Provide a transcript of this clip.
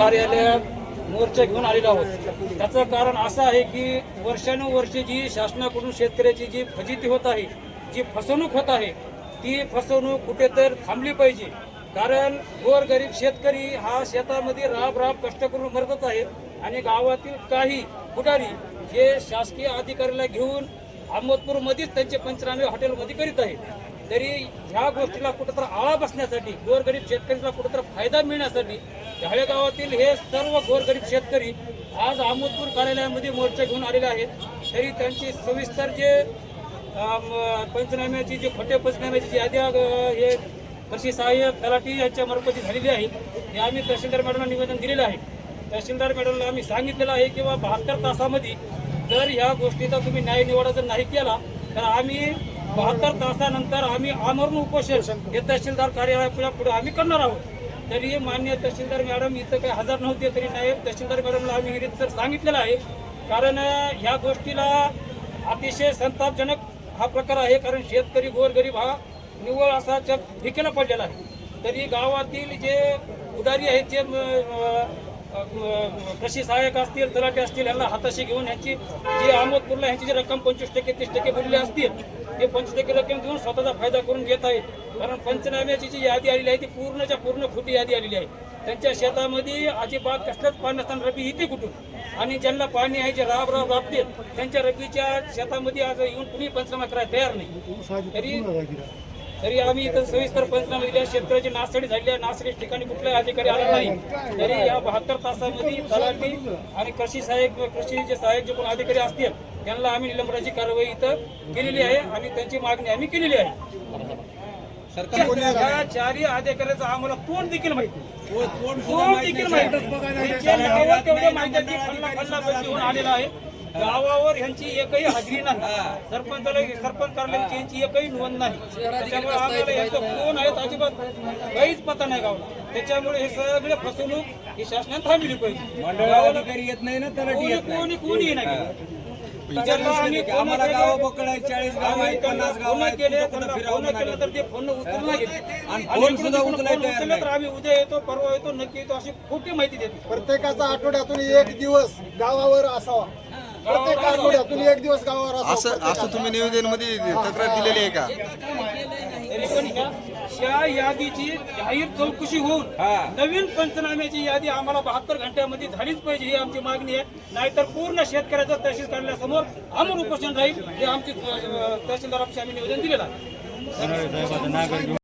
कार्यालयात मोर्चा घेऊन आलेला आहोत. त्याचं कारण असं आहे की वर्षानुवर्षे जी शासनाकडून शेतकऱ्याची जी फजिती होत आहे जी फसवणूक होत आहे ती फसवणूक कुठेतरी थांबली पाहिजे. कारण गोरगरीब शेतकरी हा शेतामध्ये राब राब कष्ट करून मरतच आहे आणि गावातील काही पुढारी हे शासकीय अधिकाऱ्याला घेऊन अहमदपूरमध्येच त्यांचे पंचनामे हॉटेलमध्ये करीत आहेत. तरी ह्या गोष्टीला कुठंतर आळा बसण्यासाठी गोरगरीब शेतकऱ्याला कुठंतर फायदा मिळण्यासाठी ढाळे गावातील हे सर्व गोरगरीब शेतकरी आज आमोदपूर कार्यालयामध्ये मोर्चा घेऊन आलेले आहेत. तरी त्यांची सविस्तर जे पंचनाम्याची जी खोटे पंचनाम्याची जी यादी हे कृषी सहाय्यक तलाठी यांच्या मार्फत झालेली आहे हे आम्ही तहसीलदार मॅडमला निवेदन दिलेलं आहे. तहसीलदार मॅडमला आम्ही सांगितलेलं आहे किंवा बहात्तर तासामध्ये जर ह्या गोष्टीचा तुम्ही न्याय निवाडा जर नाही केला तर आम्ही बहात्तर तासानंतर आम्ही आमरण उपोषण हे तहसीलदार कार्यालयापुढे आम्ही करणार आहोत. तरी मान्य तहसीलदार मॅडम इथं काही हजर नव्हते तरी नायब तहसीलदार मॅडमला आम्ही हे सर सांगितलेलं आहे. कारण ह्या गोष्टीला अतिशय संतापजनक हा प्रकार आहे. कारण शेतकरी गोरगरीब हा निव्वळ असा भिकेला पडलेला आहे. तरी गावातील जे उदारी आहेत जे कृषी सहाय्यक असतील तलाठी असतील यांना हाताशी घेऊन ह्यांची जी अहमदपूरला ह्यांची जी रक्कम पंचवीस टक्के तीस टक्के भरली असतील ते पंचवीस टक्के रक्कम देऊन स्वतःचा फायदा करून घेत आहेत. कारण पंचनाम्याची जी यादी आलेली आहे ती पूर्णच्या पूर्ण खोटी यादी आलेली आहे. त्यांच्या शेतामध्ये अजिबात कसलंच पाणी नसताना रबी येते कुठून? आणि ज्यांना पाणी आहे जे राब राब राबतील त्यांच्या रबीच्या शेतामध्ये आज येऊन कुणी पंचनामा करायला तयार नाही. तरी तरी आम्ही इथं सविस्तर पंचनामा दिल्या शेतकऱ्याची नासडी झाली आहे. नासडी ठिकाणी कुठलाही अधिकारी आला नाही. तरी या बहात्तर तासामध्ये तलाठी आणि कृषी सहाय्यक कृषी जे सहाय्यक जे कोण अधिकारी असतील त्यांना आम्ही निलंबनाची कारवाई इथं केलेली आहे आणि त्यांची मागणी आम्ही केलेली आहे. या चारही अधिकाऱ्याचं आम्हाला तोंड देखील माहिती तोंड देखील माहिती आलेला आहे. गावावर ह्यांची एकही हजेरी नाही. सरपंचाला सरपंच कार्यालयाची यांची एकही नोंद नाही. त्याच्यामुळे आम्हाला यांचं कोण आहेत अजिबात काहीच पता नाही गावाला. त्याच्यामुळे हे सगळे फसवणूक ही शासनाने थांबली पाहिजे. मंडळ अधिकारी येत नाही ना तलाठी कोणी येत नाही. कोणी कोणी नाही. आम्हाला गाव चाळीस गाव पन्नास गाव केले तर ते फोन. आणि सुद्धा तर. आम्ही उद्या येतो परवा येतो नक्की येतो अशी खोटी माहिती देते. प्रत्येकाचा आठवड्यातून एक दिवस गावावर असावा. प्रत्येक आठवड्यातून एक दिवस गावावर असावा असं असं तुम्ही निवेदनमध्ये तक्रार दिलेली आहे का? ह्या यादीची जाहीर चौकशी होऊन नवीन पंचनाम्याची यादी आम्हाला बहात्तर घंट्यामध्ये झालीच पाहिजे ही आमची मागणी आहे. नाहीतर पूर्ण शेतकऱ्याचं तहसील कार्यालयासमोर आमर उपोषण राहील हे आमची अं, तहसीलदार ऑफिस आम्ही निवेदन दिलेलं आहे.